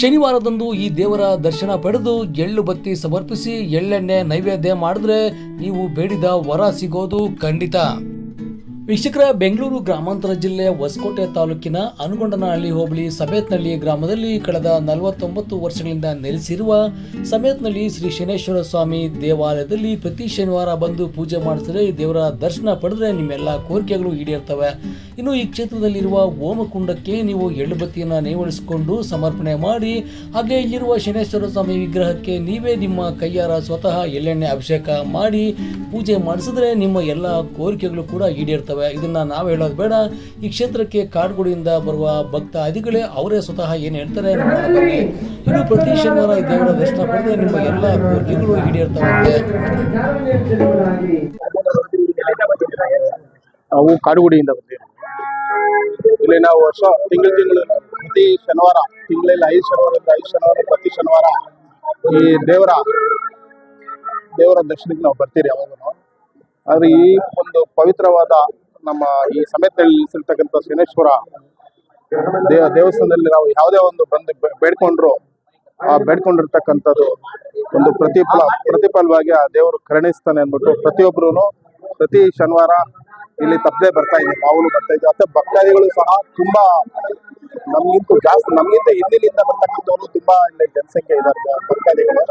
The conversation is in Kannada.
ಶನಿವಾರದಂದು ಈ ದೇವರ ದರ್ಶನ ಪಡೆದು ಎಳ್ಳು ಬತ್ತಿ ಸಮರ್ಪಿಸಿ ಎಳ್ಳೆಣ್ಣೆ ನೈವೇದ್ಯ ಮಾಡಿದ್ರೆ ನೀವು ಬೇಡಿದ ವರ ಸಿಗೋದು ಖಂಡಿತ. ವೀಕ್ಷಕರ ಬೆಂಗಳೂರು ಗ್ರಾಮಾಂತರ ಜಿಲ್ಲೆಯ ಹೊಸಕೋಟೆ ತಾಲೂಕಿನ ಅನುಗೊಂಡನಹಳ್ಳಿ ಹೋಬಳಿ ಸಮೇತ್ನಳ್ಳಿ ಗ್ರಾಮದಲ್ಲಿ ಕಳೆದ ನಲವತ್ತೊಂಬತ್ತು ವರ್ಷಗಳಿಂದ ನೆಲೆಸಿರುವ ಸಮೇತ್ನಹಳ್ಳಿ ಶ್ರೀ ಶನೇಶ್ವರ ಸ್ವಾಮಿ ದೇವಾಲಯದಲ್ಲಿ ಪ್ರತಿ ಶನಿವಾರ ಬಂದು ಪೂಜೆ ಮಾಡಿಸಿದ್ರೆ ದೇವರ ದರ್ಶನ ಪಡೆದ್ರೆ ನಿಮ್ಮೆಲ್ಲ ಕೋರಿಕೆಗಳು ಈಡೇರ್ತವೆ. ಇನ್ನು ಈ ಕ್ಷೇತ್ರದಲ್ಲಿರುವ ಓಮಕುಂಡಕ್ಕೆ ನೀವು ಎಳ್ಳು ಬತ್ತಿಯನ್ನು ಸಮರ್ಪಣೆ ಮಾಡಿ, ಹಾಗೆ ಇಲ್ಲಿರುವ ಶನೇಶ್ವರ ಸ್ವಾಮಿ ವಿಗ್ರಹಕ್ಕೆ ನೀವೇ ನಿಮ್ಮ ಕೈಯಾರ ಸ್ವತಃ ಎಳ್ಳೆಣ್ಣೆ ಅಭಿಷೇಕ ಮಾಡಿ ಪೂಜೆ ಮಾಡಿಸಿದ್ರೆ ನಿಮ್ಮ ಎಲ್ಲ ಕೋರಿಕೆಗಳು ಕೂಡ ಈಡೇರ್ತವೆ. ಇದನ್ನ ನಾವು ಹೇಳೋದು ಬೇಡ. ಈ ಕ್ಷೇತ್ರಕ್ಕೆ ಕಾಡುಗುಡಿಯಿಂದ ಬರುವ ಭಕ್ತಾದಿಗಳೇ ಅವರೇ ಸ್ವತಃ ಏನು ಹೇಳ್ತಾರೆ ಇನ್ನು ಪ್ರತಿ ಶನಿವಾರ ಈ ದೇವರ ದರ್ಶನ ಪಡೆದ್ರೆ ನಿಮ್ಮ ಎಲ್ಲ ಕೋರಿಕೆಗಳು ಈಡೇರ್ತವೆ. ನಾವು ಕಾಡುಗುಡಿಯಿಂದ ಬಂದಿದ್ದೀವಿ. ಇಲ್ಲಿ ನಾವು ವರ್ಷ ತಿಂಗಳು ತಿಂಗಳು ಪ್ರತಿ ಶನಿವಾರ, ತಿಂಗಳಲ್ಲಿ ಐದು ಶನಿವಾರ ಐದು ಶನಿವಾರ, ಪ್ರತಿ ಶನಿವಾರ ಈ ದೇವರ ದೇವರ ದರ್ಶನಕ್ಕೆ ನಾವು ಬರ್ತೀರಿ ಯಾವಾಗೂ ಆದ್ರೆ ಈ ಒಂದು ಪವಿತ್ರವಾದ ನಮ್ಮ ಈ ಸಮೇತದಲ್ಲಿ ನಿಲ್ಲಿಸಿರ್ತಕ್ಕಂಥ ಶನೇಶ್ವರ ದೇವ ದೇವಸ್ಥಾನದಲ್ಲಿ ನಾವು ಯಾವುದೇ ಒಂದು ಬಂದು ಬೇಡ್ಕೊಂಡ್ರು, ಆ ಬೇಡ್ಕೊಂಡಿರ್ತಕ್ಕಂಥದ್ದು ಒಂದು ಪ್ರತಿಫಲ, ಪ್ರತಿಫಲವಾಗಿ ಆ ದೇವರು ಕರುಣಿಸ್ತಾನೆ ಅಂದ್ಬಿಟ್ಟು ಪ್ರತಿಯೊಬ್ಬರು ಪ್ರತಿ ಶನಿವಾರ ಇಲ್ಲಿ ತಪ್ಪದೆ ಬರ್ತಾ ಇದೆ, ಮಾವುಲು ಬರ್ತಾ ಇದೆ. ಮತ್ತೆ ಭಕ್ತಾದಿಗಳು ಸಹ ತುಂಬಾ ನಮ್ಗಿಂತ ಜಾಸ್ತಿ, ನಮ್ಗಿಂತ ಹಿಂದಿನಿಂದ ಬರ್ತಕ್ಕಂಥವ್ರು ತುಂಬಾ ಇಲ್ಲಿ ಜನಸಂಖ್ಯೆ ಇದ್ದಾರೆ ಭಕ್ತಾದಿಗಳು.